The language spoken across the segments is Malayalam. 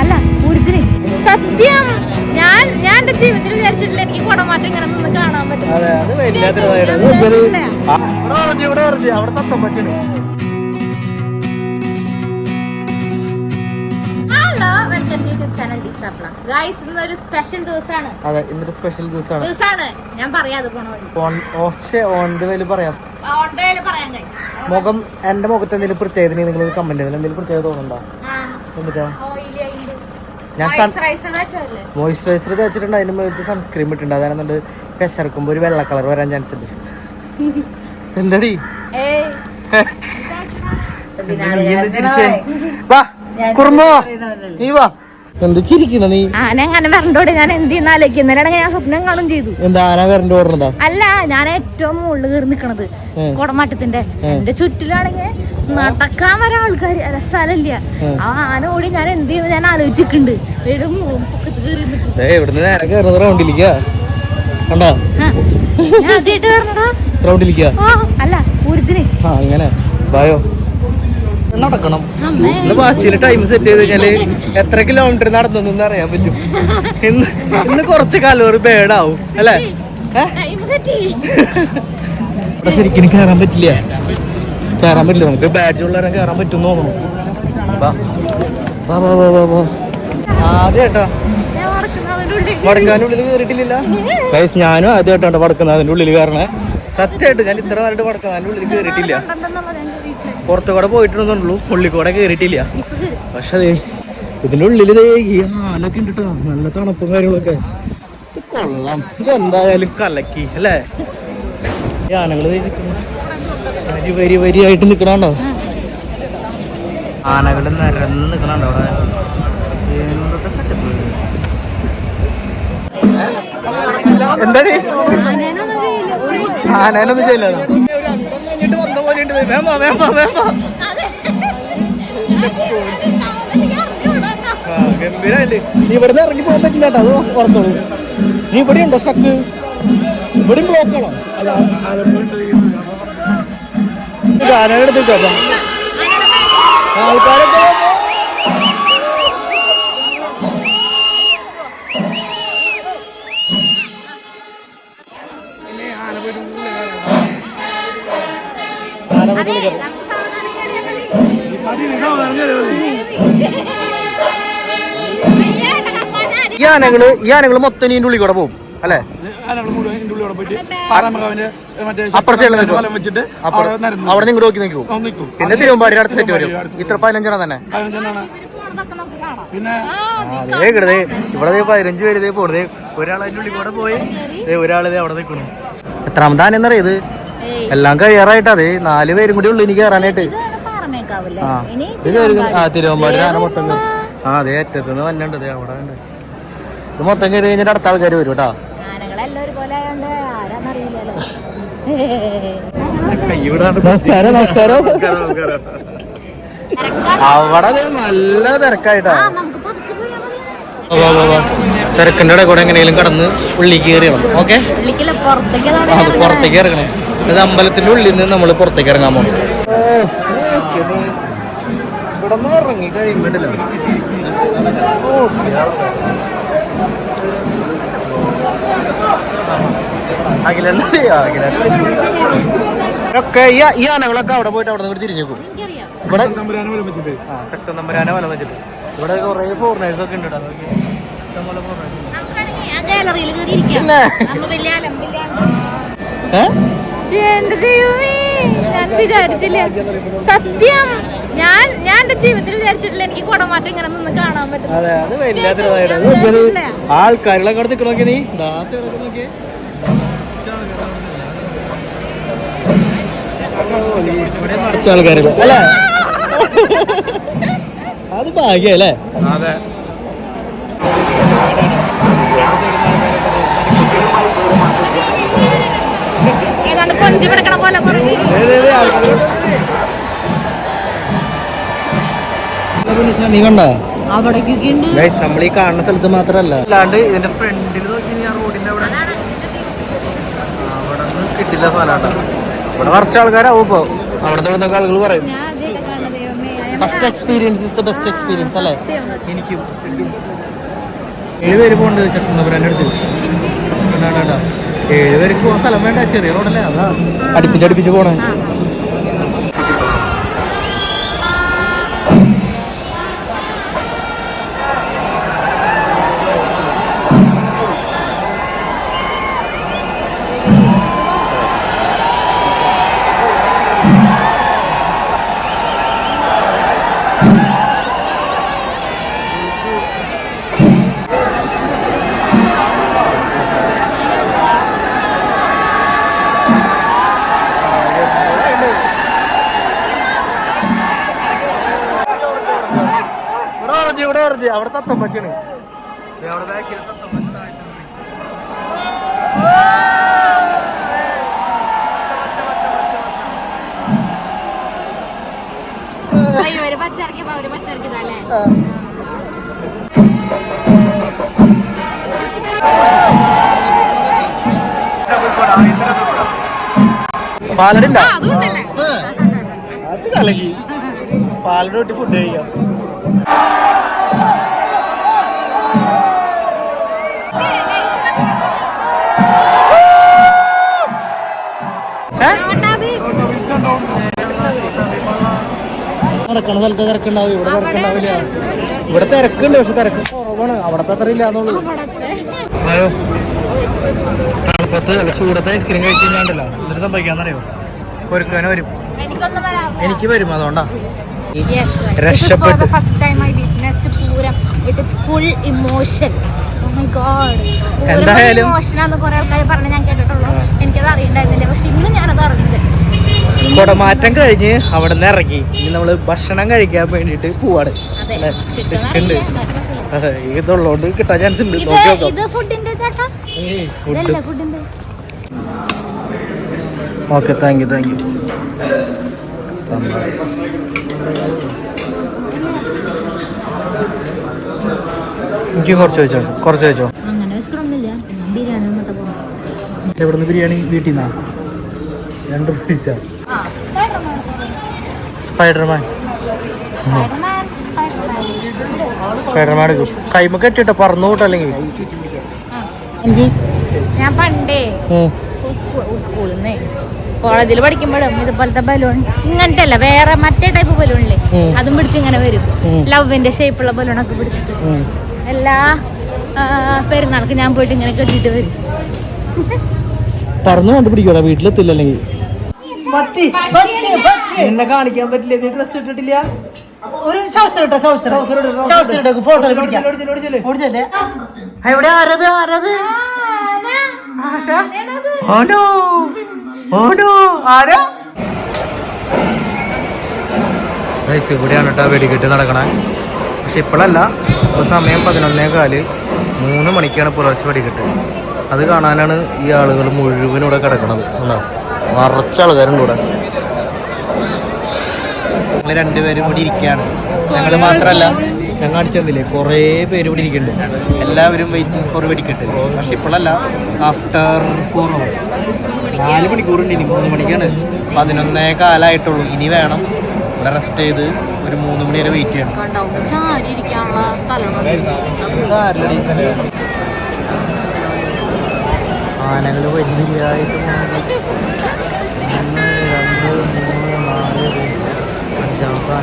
അല്ല പൂരത്തിന് സത്യം ഞാൻ ഞാൻ എന്റെ ജീവിതത്തിൽ വിചാരിച്ചിട്ടില്ല എനിക്ക് കുടമാറ്റം ഇങ്ങനെ നിന്ന് കാണാൻ പറ്റും. യൂട്യൂബ് ചാനൽ ഡിസ പ്ലസ് ഗൈസ് ഇന്നൊരു സ്പെഷ്യൽ ദിവസമാണ് അതെ ഇന്നൊരു സ്പെഷ്യൽ ദിവസമാണ് ദിവസമാണ് ഞാൻ പറയാതെ പോണ പറയാം. മുഖം എന്റെ മുഖത്ത് എന്തെങ്കിലും പ്രത്യേകത നിങ്ങൾ കമന്റ് എന്തെങ്കിലും പ്രത്യേകത തോന്നുന്നുണ്ടോ? എന്നിട്ടാ ഞാൻ മോയ്സ്ചറൈസർ തേച്ചിട്ടുണ്ട്. അതിന് മുകളിൽ സൺസ്ക്രീം ഇട്ടുണ്ട് അതാണെന്നുണ്ട് പെശർക്കുമ്പോ ഒരു വെള്ള കളർ വരാൻ ചാൻസ് ഉണ്ട്. എന്താടി? ഏയ്. നീ എന്ത് ചിരിച്ചേ? വാ നീ വാ. എന്ത് ചിരിക്കണ നീ? ആന അങ്ങനെ വരണ്ടോടെ ഞാൻ എന്ത് ചെയ്യുന്ന? ആലോചിക്കുന്നതിലാണെങ്കിൽ ഞാൻ സ്വപ്നം കാണും ചെയ്തു. എന്താ ആന വരണ്ട് അല്ല ഞാൻ ഏറ്റവും മുകളിൽ കയറി നിക്കണത്. കുടമാറ്റത്തിന്റെ എന്റെ ചുറ്റിലാണെങ്കിൽ നടക്കാൻ വരാൻ ആൾക്കാർ സ്ഥലമില്ല. ആ ആന ഓടി ഞാൻ എന്ത് ചെയ്യുന്നു? ഞാൻ ഏ ഇവിടുന്ന് നേരെ കയറുന്നത് കണ്ടോ? അല്ല പൂരത്തിന് അങ്ങനെ. ബായോ നടക്കണം. വാച്ചിൽ ടൈം സെറ്റ് ചെയ്ത് കഴിഞ്ഞാൽ എത്ര കിലോമീറ്റർ നടന്നു അറിയാൻ പറ്റും. ഇന്ന് ഇന്ന് കുറച്ച് കലോറി ബേഡാവും അല്ലേ? ശരിക്കും കയറാൻ പറ്റില്ല? കയറാൻ പറ്റില്ല നമുക്ക് ബാഡ്ജ് ഉള്ളവരെ കയറാൻ പറ്റും തോന്നുന്നു. ആദ്യമായിട്ടാ ഉള്ളിൽ വടക്കാനുള്ളിൽ കയറിയിട്ടില്ല ഗൈസ് ഞാനും ആദ്യമായിട്ടാണ് വടക്കുന്നതിന്റെ ഉള്ളിൽ കയറണേ സത്യമായിട്ട് ഞാൻ ഇത്ര നാളായിട്ട് വടക്കുന്നതിന്റെ ഉള്ളിൽ കയറിയിട്ടില്ല കണ്ടെന്നുള്ളത് എന്റെ വീട്ടിൽ പുറത്തു കൂടെ പോയിട്ടുണ്ടെന്നുള്ളൂ കൂടെ കയറിയിട്ടില്ല പക്ഷെ അതെ ഇതിന്റെ ഉള്ളിൽ ദേ ഈ ആലൊക്കെ ഉണ്ട്. നല്ല തണുപ്പും കാര്യങ്ങളൊക്കെ. ഇത് കൊള്ളാം. ഇത് എന്തായാലും കലക്കി അല്ലേ? ഈ ആനകൾ ദേ വരി വരി വരിയായിട്ട് നിക്കണോ ആനകൾ നിരന്ന് നിക്കണോ അവിടെ? എന്തൊക്കെ സെറ്റപ്പ് എന്താണ് ആനേനൊന്നും ചെയ്യില്ല. പോലെ ഉണ്ട് വേമ്പ വേമ്പ വേമ്പ ഇവിടുന്ന് ഇറങ്ങി പോകാൻ പറ്റില്ല കേട്ടോ അത് ഓർത്തോളൂ നീ ഇവിടെ ഉണ്ടോ സ്റ്റക്ക് ഇവിടെയും ബ്ലോക്കാണോ ഗാനമെടുത്ത് കേട്ടോ. ആൾക്കാരൊക്കെ ആനകൾ ഈ ആനകൾ മൊത്തം ഇതിന്റെ ഉള്ളിൽ കൂടെ പോകും അല്ലേ? വെച്ചിട്ട് അവിടെ നിങ്ങൾ നോക്കി നിൽക്കും. പിന്നെ തിരുവമ്പാടി അടുത്ത സെറ്റ് വരും. ഇത്ര പതിനഞ്ചെണ്ണം തന്നെ. പിന്നെ അതേ കിടതേ ഇവിടെ ദേ പതിനഞ്ച് പേര് ഇതേ പോണത് ഒരാൾ അതിന്റെ ഉള്ളിൽ കൂടെ പോയി. ദേ ഒരാൾ ഇതേ അവിടെ നിൽക്കുന്നു. എത്രാമത്തെ ആന എന്നറിയത് എല്ലാം കഴിയാറായിട്ട് അതെ നാല് പേരും കൂടി ഉള്ളു എനിക്ക് കയറാനായിട്ട്. ആ ഇത് തിരുവമ്പാടി. ആന മൊത്തം ആ അതെ അറ്റത്തുനിന്ന് വന്നിട്ടുണ്ട് ദേ അവിടെ ഉണ്ട്. ഇത് മൊത്തം കയറി കഴിഞ്ഞിട്ട് അടുത്ത ആൾക്കാർ വരും കേട്ടോ ആനകളെല്ലാം ഒരുപോലെ ആയതുകൊണ്ട് ആരാന്നറിയില്ലല്ലോ. നമസ്കാരം നമസ്കാരം അവിടെ നല്ല തിരക്കായിട്ടാ ഇടയിൽ കൂടെ എങ്ങനെയും കടന്ന് ഉള്ളി കയറിയണം ഓക്കെ പുറത്തേക്ക് ഇറങ്ങണം ഇത് അമ്പലത്തിന്റെ ഉള്ളിൽ നിന്ന് നമ്മൾ പുറത്തേക്ക് ഇറങ്ങാൻ പോകണം ഇവിടെ ഇറങ്ങി കഴിയുമ്പോണ്ടല്ലോ ഒക്കെ ഈ ഈ ആനകളൊക്കെ അവിടെ പോയിട്ട് അവിടെ നിന്ന് തിരിഞ്ഞു പോകും. ഇവിടെ തമ്പുരാനെ ശക്തൻ നമ്പരാനെ വല വെച്ചിട്ട്. ഇവിടെ കുറെ ഫോറിനേഴ്സ് ഒക്കെ ഉണ്ട്? എന്റെ ദൈവമേ? ഞാൻ വിചാരിച്ചില്ല. സത്യം. ഞാൻ ഞാൻ എന്റെ ജീവിതത്തിൽ വിചാരിച്ചിട്ടില്ല എനിക്ക് കുടമാറ്റം ഇങ്ങനെ നിന്ന് കാണാൻ പറ്റും അതെ അത് കുറച്ച് ആൾക്കാരുകൾ അല്ലേ? അത് ഭാഗ്യല്ലേ? അതെ. ഏതാണ്ട് കൊഞ്ചു പിടക്കണ പോലെ കുറെ. നീ കണ്ട? അവിടേക്കൊക്കെ ഉണ്ട് നമ്മൾ ഈ കാണുന്ന സ്ഥലത്ത് മാത്രല്ല അല്ലാണ്ട് ഇതിന്റെ ഫ്രണ്ടിൽ നോക്കി ഞാൻ റോഡിന്റെ അവിടെ. അവിടെ നിന്ന് കിട്ടില്ല സ്ഥലമാട്ടാ ഇവിടെ കുറച്ച് ആൾക്കാരാവും ഇപ്പൊ. അവിടെ നിന്നൊക്കെ ആളുകൾ പറയും. First experience is the best experience അല്ലേ. എനിക്കും. ഏഴ് പേര് ചേട്ടൻ ചട്ടമ്പുരാന്റെ അടുത്ത്. ഏഴ് പേർക്ക് പോകാൻ സ്ഥലം വേണ്ട ചെറിയ റോഡല്ലേ അതാ. അടുപ്പിച്ച് അടുപ്പിച്ച് പോണേ. ആ. ഇവിടെ അത്തമ്മച്ചാണ് അവിടെ ബാക്കിൽ അയ്യോ, ഒരു പച്ചരക്ക് ഒരു പച്ചരക്ക് ഇതല്ലേ പാലടിണ്ട ആ. അതുകൊണ്ടല്ലേ അത് കലകി പാലട തൊട്ട് ഫുഡ് കഴിക്കാം. നടക്കണ സ്ഥലത്ത് തിരക്കുണ്ടാവും. ഇവിടെ തിരക്കുണ്ടാവില്ല. ഇവിടെ തിരക്കുണ്ട് പക്ഷെ തിരക്ക് കുറവാണ്. അവിടത്തെ അത്ര ഇല്ലാന്നുള്ളൂ. തണുപ്പത്ത് അല്ല ചൂടത്തെ ഐസ്ക്രീം കഴിച്ചു കഴിഞ്ഞാണ്ടല്ലോ. എന്നിട്ട് സംഭവിക്കാന്നറിയോ? കൊരുക്കാനും വരും. എനിക്ക് വരും അതുകൊണ്ടാ. രക്ഷപ്പെട്ടു. Oh എന്തായാലും- emotion ആണെന്ന് കുറെ ആൾക്കാർ പറഞ്ഞ് ഞാൻ കേട്ടിട്ടുള്ളൂ. എനിക്കത് അറിയണ്ടായിരുന്നില്ല. പക്ഷെ ഇന്ന് ഞാനത് അറിഞ്ഞത് കുടമാറ്റം കഴിഞ്ഞ് അവിടെ നിന്ന് ഇറങ്ങി. ഇനി നമ്മൾ ഭക്ഷണം കഴിക്കാൻ വേണ്ടിട്ട് പോവാണ്? ഉണ്ട്. അതെ, ഇതുള്ളതുകൊണ്ട് കിട്ടാൻ ചാൻസ് ഉണ്ട്. നോക്കി. നോക്കാം okay thank you thank you sambar എനിക്ക് കുറച്ച് വെച്ചോ കുറച്ച് വെച്ചോ. എവിടെ നിന്ന് ബിരിയാണി? വീട്ടിൽ നിന്നാ? രണ്ടും പിടിച്ച സ്പൈഡർമാൻ സ്പൈഡർമാൻ എടുക്കും. കൈമ കെട്ടിട്ടോ പറന്നു കൂട്ടോ അല്ലെങ്കിൽ. ഞാൻ പണ്ടേ സ്കൂളിൽ നിന്ന് കോളേജിൽ പഠിക്കുമ്പോഴും ഇതുപോലത്തെ ബലൂൺ ഇങ്ങനത്തെ അല്ല വേറെ മറ്റേ ടൈപ്പ് ബലൂണില്ലേ. അതും പിടിച്ച് ഇങ്ങനെ വരും. ലവിന്റെ ഷേപ്പുള്ള ബലൂണൊക്കെ പിടിച്ചിട്ട്. എല്ലാ പെരുന്നാൾക്ക് ഞാൻ പോയിട്ട് ഇങ്ങനെ കെട്ടിട്ട് വരും. പറന്നു കണ്ടുപിടിക്കോടാ വീട്ടിലെത്തില്ല അല്ലെങ്കിൽ. എന്നെ കാണിക്കാൻ പറ്റില്ല. നീ ഡ്രസ് ഇട്ടിട്ടില്ല? ഒരു ഫോട്ടോ പിടിക്കാം. ഓടിച്ചല്ലേ എവിടെ? ആരത്? ആരത്? ആരാ? ഇവിടെയാണ് കേട്ടോ വെടിക്കെട്ട് നടക്കണേ. പക്ഷെ ഇപ്പോഴല്ല ഇപ്പോൾ സമയം പതിനൊന്നേ കാൽ. മൂന്ന് മണിക്കാണ് പുലർച്ചെ വെടിക്കെട്ട് അത് കാണാനാണ് ഈ ആളുകൾ മുഴുവൻ ഇവിടെ കിടക്കണത്. ഉണ്ടോ നിറച്ച ആൾക്കാരുണ്ട് ഇവിടെ ഞങ്ങൾ രണ്ടുപേരും കൂടി ഇരിക്കുകയാണ്. ഞങ്ങൾ മാത്രമല്ല ഞാൻ കാണിച്ചിട്ടില്ലേ കുറേ പേര് ഇവിടെ ഇരിക്കുന്നുണ്ട്. എല്ലാവരും വെയിറ്റിംഗ് ഫോർ വെടിക്കെട്ട്. പക്ഷെ ഇപ്പോഴല്ല ആഫ്റ്റർ ഫോർ അവർ നാല് മണിക്കൂറുണ്ട് ഇനി മൂന്ന് മണിക്കാണ്. പതിനൊന്നേ കാലമായിട്ടുള്ളൂ ഇനി വേണം ഇവിടെ റെസ്റ്റ് ചെയ്ത് ഒരു മൂന്ന് മണി വരെ വെയിറ്റ് ചെയ്യണം. കണ്ടാവും ചാരി ഇരിക്കാനുള്ള സ്ഥലമാണ്. സാരല്ലടി. ആനകൾ വലിയതായിട്ട് ദാ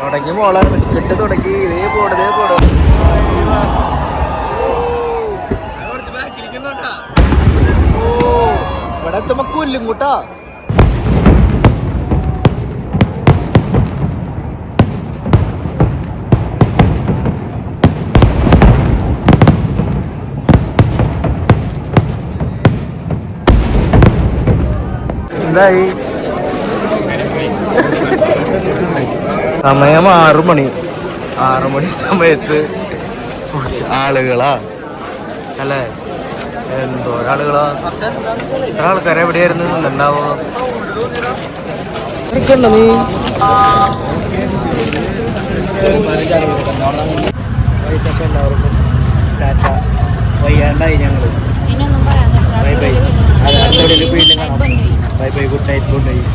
തുടങ്ങി കെട്ട് തുടങ്ങി. ഇതേ പോട് ഇതേ പോട്. ഇവിടെ എത്തുമ്പോ കൊല്ലും കൂട്ടാ. എന്തായി? സമയം ആറു മണി. ആറു മണി സമയത്ത് കുറച്ച് ആളുകളാ. അല്ലേ? എന്തോ ആളുകളാ എത്ര ആൾക്കാരെ എവിടെയായിരുന്നു ഉണ്ടാവോ നീ. പൈസ ഒക്കെ എല്ലാവർക്കും ടാറ്റ വയ്യാണ്ടായി പറയാൻ ബൈ ബൈ അതെ വീട്ടിൽ കാണാം bye bye good night good night